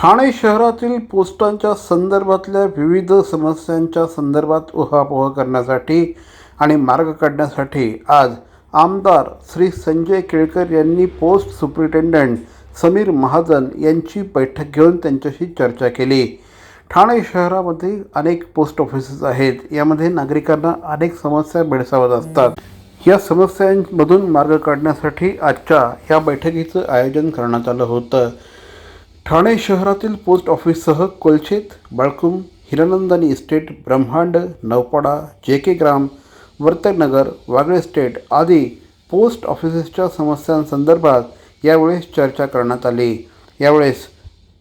ठाणे शहरातील पोस्टांच्या संदर्भातल्या विविध समस्यांच्या संदर्भात उहापोह करण्यासाठी आणि मार्ग काढण्यासाठी आज आमदार श्री संजय केळकर यांनी पोस्ट सुप्रिटेंडंट समीर महाजन यांची बैठक घेऊन त्यांच्याशी चर्चा केली. ठाणे शहरामध्ये अनेक पोस्ट ऑफिसेस आहेत. यामध्ये नागरिकांना अनेक समस्या भेडसावत असतात. या समस्यांमधून मार्ग काढण्यासाठी आजच्या या बैठकीचं आयोजन करण्यात आलं होतं. ठाणे शहरातील post ऑफिससह Kolshet Balkum Hiranandani estate Brahmand Naupada J K Gram Vartaknagar Wagle estate आदी पोस्ट ऑफिसेसच्या समस्यांसंदर्भात यावेळेस चर्चा करण्यात आली. यावेळेस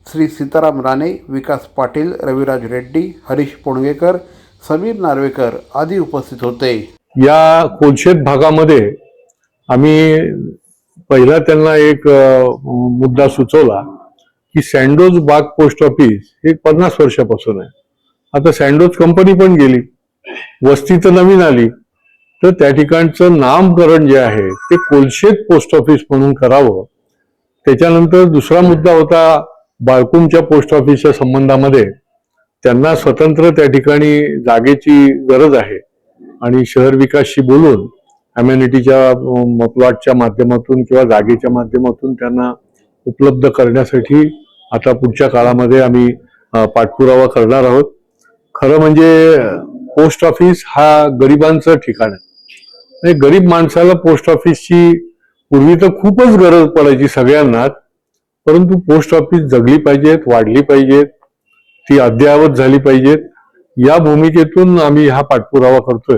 श्री सीताराम राणे विकास पाटील रविराज रेड्डी हरीश पोणगेकर समीर नार्वेकर आदी उपस्थित होते. या कोलशेत भागामध्ये आम्ही पहिला त्यांना एक मुद्दा सुचवला. की सँडोज बाग पोस्ट ऑफिस हे पन्नास वर्षापासून आहे. आता सँडोज कंपनी पण गेली वस्ती तर नवीन आली तर त्या ठिकाणचं नामकरण जे आहे ते कोलशेत पोस्ट ऑफिस म्हणून करावं. त्याच्यानंतर दुसरा मुद्दा होता बाळकुमच्या पोस्ट ऑफिसच्या संबंधामध्ये. त्यांना स्वतंत्र त्या ठिकाणी जागेची गरज आहे. आणि शहर विकासशी बोलून अम्युनिटीच्या प्लॉटच्या माध्यमातून किंवा जागेच्या माध्यमातून त्यांना उपलब्ध करण्यासाठी आता पुढच्या काळामध्ये आम्ही पाठपुरावा करणार आहोत. खरं म्हणजे पोस्ट ऑफिस हा गरिबांचं ठिकाण आहे. आणि गरीब माणसाला पोस्ट ऑफिसची पूर्वी तर खूपच गरज पडायची सगळ्यांनाच परंतु पोस्ट ऑफिस जगली पाहिजेत वाढली पाहिजेत ती अद्ययावत झाली पाहिजेत. या भूमिकेतून आम्ही हा पाठपुरावा करतोय.